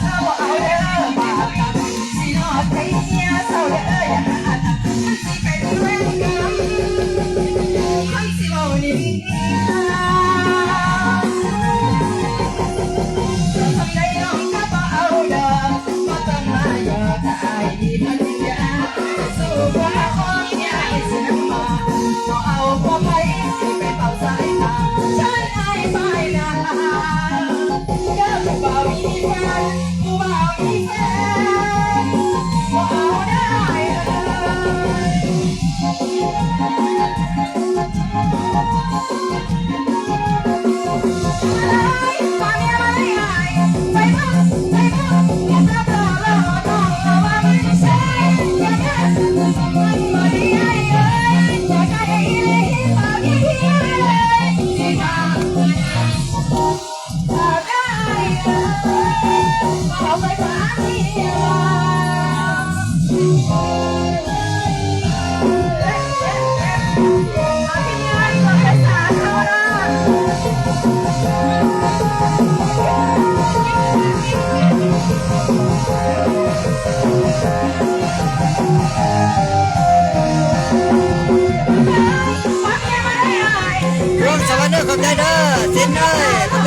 power. Yeah. ร่วมสวัสดีครับใจเด้อสินเลย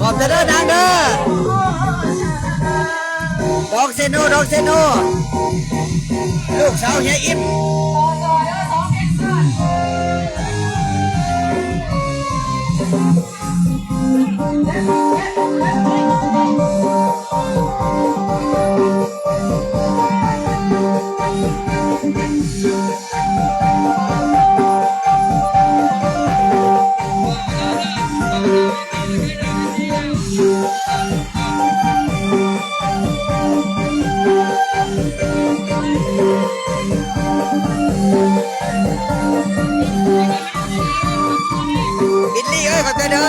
ขอบเด้อนางเด้อดอกเซโนดอกเซโนลูกสาวเฮียอิ่ม บิลลี่เอ้ยขอบใจเด้อ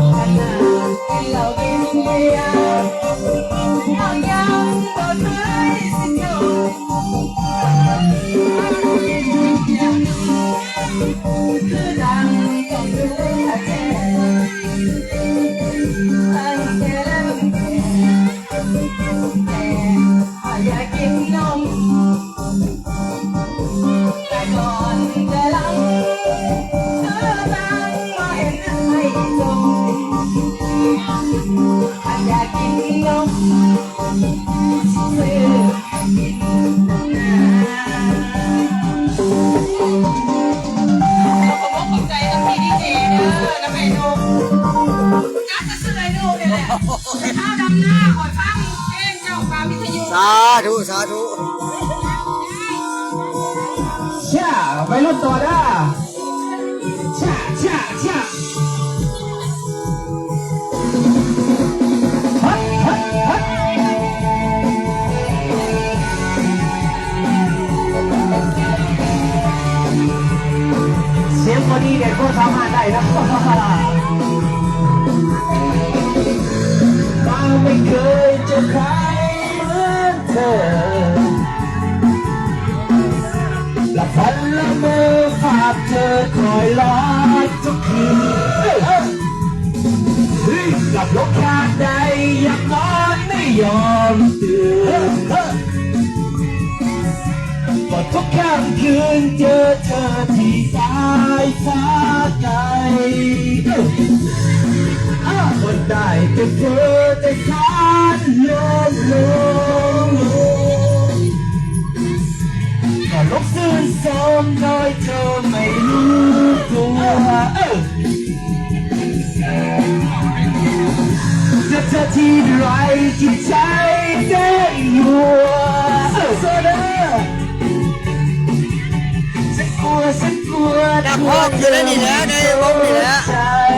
อย ธุช่าไปรถต่อได้ช่าช่าช่าฮัทฮัทฮัทเสียงพอดีเด็กก็สามารถได้นะากเธอคอยลอยทุกคืนหลับลงคาใดอยากนอนไม่ยอมตื่นเฮ้ยก็ทุกค่ำคืนเจอเธอที่สายฟ้า จะเธอที่ไรจิตใจได้อยู่เออโซเดอฉันกลัวฉันกลัวนักพร้อมอยู่แล้วนี่แล้วในวงนี่แล้ว